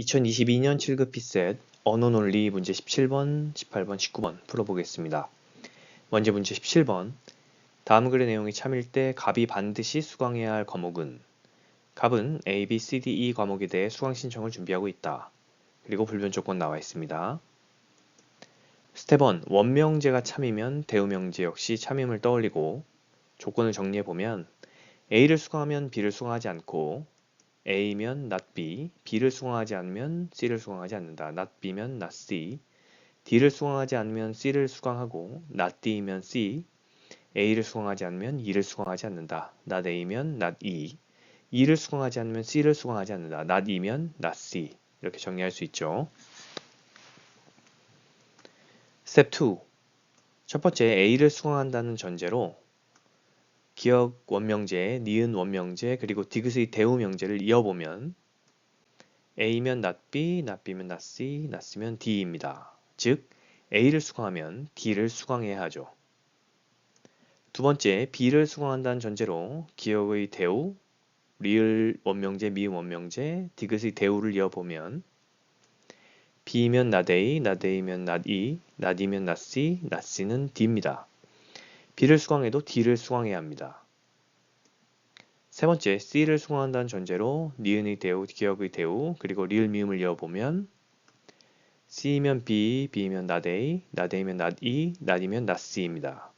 2022년 7급 피셋 언어 논리 문제 17번, 18번, 19번 풀어보겠습니다. 먼저 문제 17번 다음 글의 내용이 참일 때 갑이 반드시 수강해야 할 과목은 갑은 A, B, C, D, E 과목에 대해 수강 신청을 준비하고 있다. 그리고 불변 조건 나와 있습니다. 스텝 1. 원명제가 참이면 대우명제 역시 참임을 떠올리고 조건을 정리해보면 A를 수강하면 B를 수강하지 않고 A면 not B, B를 수강하지 않으면 C를 수강하지 않는다. not B면 not C, D를 수강하지 않으면 C를 수강하고 not D면 C, A를 수강하지 않으면 E를 수강하지 않는다. not A면 not E, E를 수강하지 않으면 C를 수강하지 않는다. not E면 not C 이렇게 정리할 수 있죠. 스텝 2. 첫 번째 A를 수강한다는 전제로 기억 원명제, 니은 원명제, 그리고 디귿의 대우 명제를 이어보면 A면 not B, not B면 not C, not C면 D입니다. 즉 A를 수강하면 D를 수강해야 하죠. 두 번째, B를 수강한다는 전제로 기억의 대우, 리을 원명제, 미음 원명제, 디귿의 대우를 이어보면 B면 not A, not A면 not E, not E면 not C, not C는 D입니다. B를 수강해도 D를 수강해야 합니다. 세 번째, C를 수강한다는 전제로 니은의 대우, 기억의 대우, 그리고 리을 미음을 이어보면 C면 B, B면 not A, not A면 not E, not E면 not C입니다.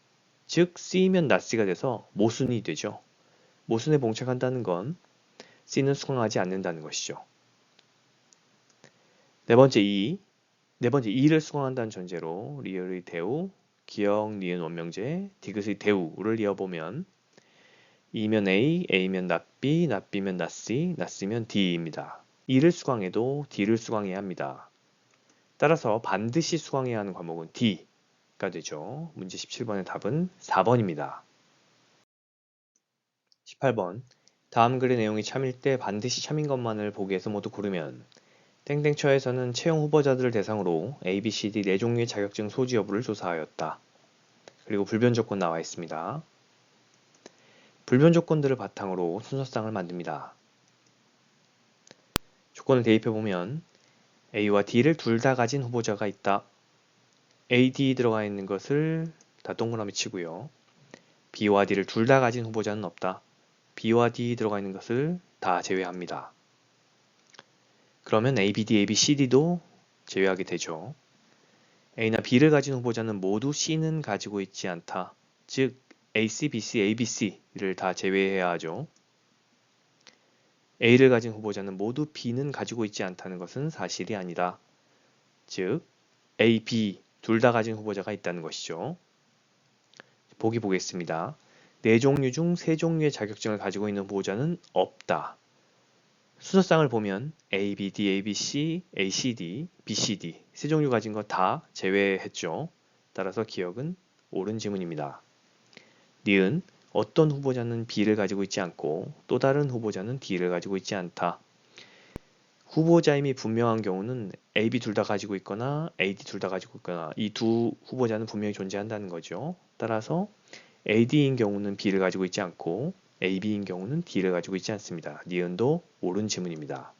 즉, C면 not C가 돼서 모순이 되죠. 모순에 봉착한다는 건 C는 수강하지 않는다는 것이죠. 네 번째, E. 네 번째, E를 수강한다는 전제로 리을의 대우, 기억, 니은 원명제, 디귿의 대우를 이어보면 E면 A, A면 not B, not B면 not C, not C면 D입니다. E를 수강해도 D를 수강해야 합니다. 따라서 반드시 수강해야 하는 과목은 D가 되죠. 문제 17번의 답은 4번입니다. 18번 다음 글의 내용이 참일 때 반드시 참인 것만을 보기에서 모두 고르면 땡땡처에서는 채용 후보자들을 대상으로 A, B, C, D 네 종류의 자격증 소지 여부를 조사하였다. 그리고 불변 조건 나와 있습니다. 불변 조건들을 바탕으로 순서상을 만듭니다. 조건을 대입해 보면 A와 D를 둘 다 가진 후보자가 있다. A, D 들어가 있는 것을 다 동그라미 치고요. B와 D를 둘 다 가진 후보자는 없다. B와 D 들어가 있는 것을 다 제외합니다. 그러면 A, B, D, A, B, C, D도 제외하게 되죠. A나 B를 가진 후보자는 모두 C는 가지고 있지 않다. 즉 A, C, B, C, A, B, C를 다 제외해야 하죠. A를 가진 후보자는 모두 B는 가지고 있지 않다는 것은 사실이 아니다. 즉 A, B 둘 다 가진 후보자가 있다는 것이죠. 보기 보겠습니다. 네 종류 중 세 종류의 자격증을 가지고 있는 후보자는 없다. 순서상을 보면 A, B, D, A, B, C, A, C, D, B, C, D 세 종류 가진 거 다 제외했죠. 따라서 기억은 옳은 지문입니다. 니은 어떤 후보자는 B를 가지고 있지 않고 또 다른 후보자는 D를 가지고 있지 않다. 후보자임이 분명한 경우는 A, B 둘 다 가지고 있거나 A, D 둘 다 가지고 있거나 이 두 후보자는 분명히 존재한다는 거죠. 따라서 A, D인 경우는 B를 가지고 있지 않고 A, B인 경우는 D를 가지고 있지 않습니다. 니은도 옳은 지문입니다.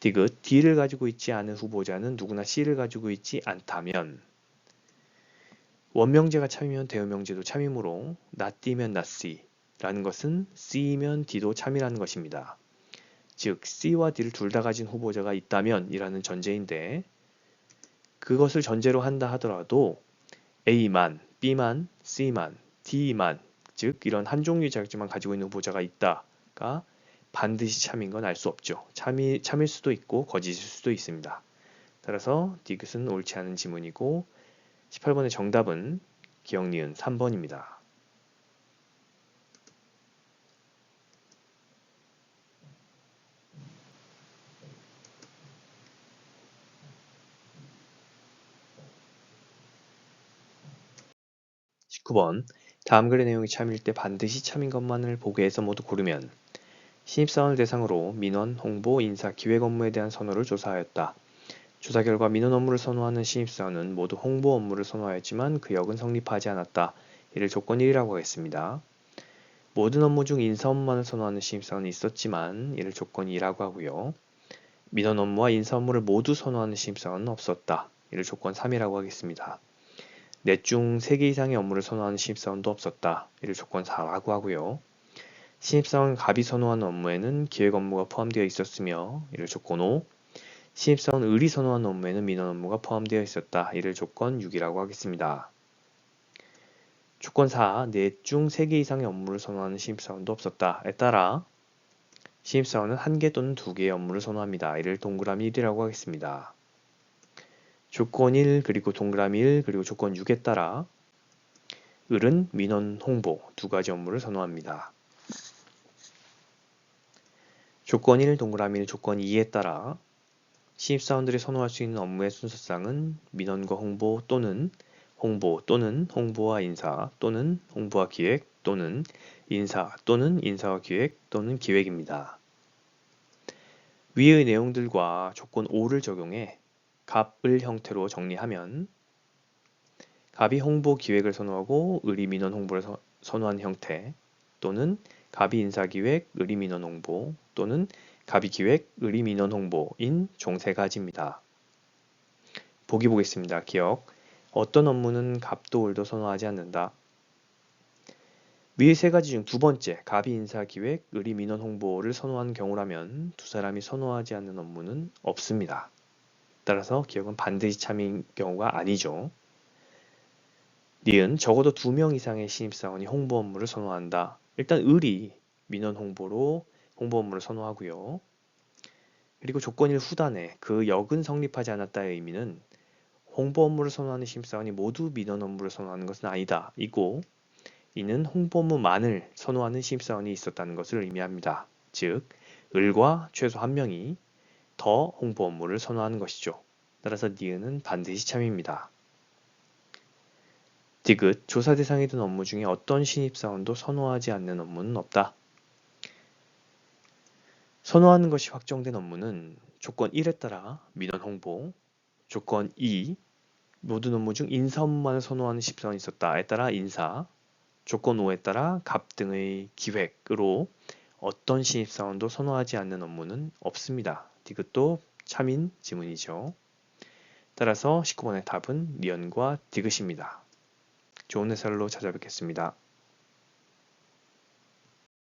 디귿 D를 가지고 있지 않은 후보자는 누구나 C를 가지고 있지 않다면 원명제가 참이면 대우명제도 참이므로 not D면 not C라는 것은 C면 D도 참이라는 것입니다. 즉 C와 D를 둘 다 가진 후보자가 있다면 이라는 전제인데 그것을 전제로 한다 하더라도 A만, B만, C만, D만 즉 이런 한 종류의 자격증만 가지고 있는 후보자가 있다가 반드시 참인 건 알 수 없죠. 참이, 참일 수도 있고 거짓일 수도 있습니다. 따라서 디귿은 옳지 않은 지문이고 18번의 정답은 기억 니은 3번입니다. (19번) 다음 글의 내용이 참일 때 반드시 참인 것만을 보게 해서 모두 고르면 신입사원을 대상으로 민원, 홍보, 인사, 기획 업무에 대한 선호를 조사하였다. 조사 결과 민원 업무를 선호하는 신입사원은 모두 홍보 업무를 선호하였지만 그 역은 성립하지 않았다. 이를 조건 1이라고 하겠습니다. 모든 업무 중 인사 업무만을 선호하는 신입사원은 있었지만 이를 조건 2라고 하고요. 민원 업무와 인사 업무를 모두 선호하는 신입사원은 없었다. 이를 조건 3이라고 하겠습니다. 넷 중 3개 이상의 업무를 선호하는 신입사원도 없었다. 이를 조건 4라고 하고요. 신입사원 갑이 선호하는 업무에는 기획 업무가 포함되어 있었으며 이를 조건 5. 신입사원 을이 선호하는 업무에는 민원 업무가 포함되어 있었다. 이를 조건 6이라고 하겠습니다. 조건 4. 넷 중 3개 이상의 업무를 선호하는 신입사원도 없었다에 따라 신입사원은 한개 또는 두 개의 업무를 선호합니다. 이를 동그라미 1이라고 하겠습니다. 조건 1 그리고 동그라미 1 그리고 조건 6에 따라 을은 민원 홍보 두 가지 업무를 선호합니다. 조건 1 동그라미 1 조건 2에 따라 신입사원들이 선호할 수 있는 업무의 순서상은 민원과 홍보 또는 홍보 또는 홍보와 인사 또는 홍보와 기획 또는 인사 또는 인사와 기획 또는 기획입니다. 위의 내용들과 조건 5를 적용해 갑을 형태로 정리하면 갑이 홍보 기획을 선호하고 을이 민원 홍보를 서, 선호한 형태 또는 갑이 인사 기획, 을이 민원 홍보 또는 갑이 기획, 을이 민원 홍보인 총세 가지입니다. 보기 보겠습니다. 기억. 어떤 업무는 갑도 을도 선호하지 않는다. 위의 세 가지 중 두 번째, 갑이 인사 기획, 을이 민원 홍보를 선호한 경우라면 두 사람이 선호하지 않는 업무는 없습니다. 따라서 기억은 반드시 참인 경우가 아니죠. 니은 적어도 두 명 이상의 신입사원이 홍보 업무를 선호한다. 일단 을이 민원 홍보로 홍보 업무를 선호하고요. 그리고 조건 1 후단에 그 역은 성립하지 않았다의 의미는 홍보 업무를 선호하는 신입사원이 모두 민원 업무를 선호하는 것은 아니다. 이고 이는 홍보 업무만을 선호하는 신입사원이 있었다는 것을 의미합니다. 즉, 을과 최소 한 명이 더 홍보 업무를 선호하는 것이죠. 따라서 니은은 반드시 참입니다. 디귿, 조사 대상이 된 업무 중에 어떤 신입사원도 선호하지 않는 업무는 없다. 선호하는 것이 확정된 업무는 조건 1에 따라 민원 홍보, 조건 2 모든 업무 중 인사 업무만을 선호하는 신입사원이 있었다에 따라 인사, 조건 5에 따라 갑 등의 기획으로 어떤 신입사원도 선호하지 않는 업무는 없습니다. 디귿도 참인 지문이죠. 따라서 19번의 답은 리언과 디귿입니다. 좋은 해설로 찾아뵙겠습니다.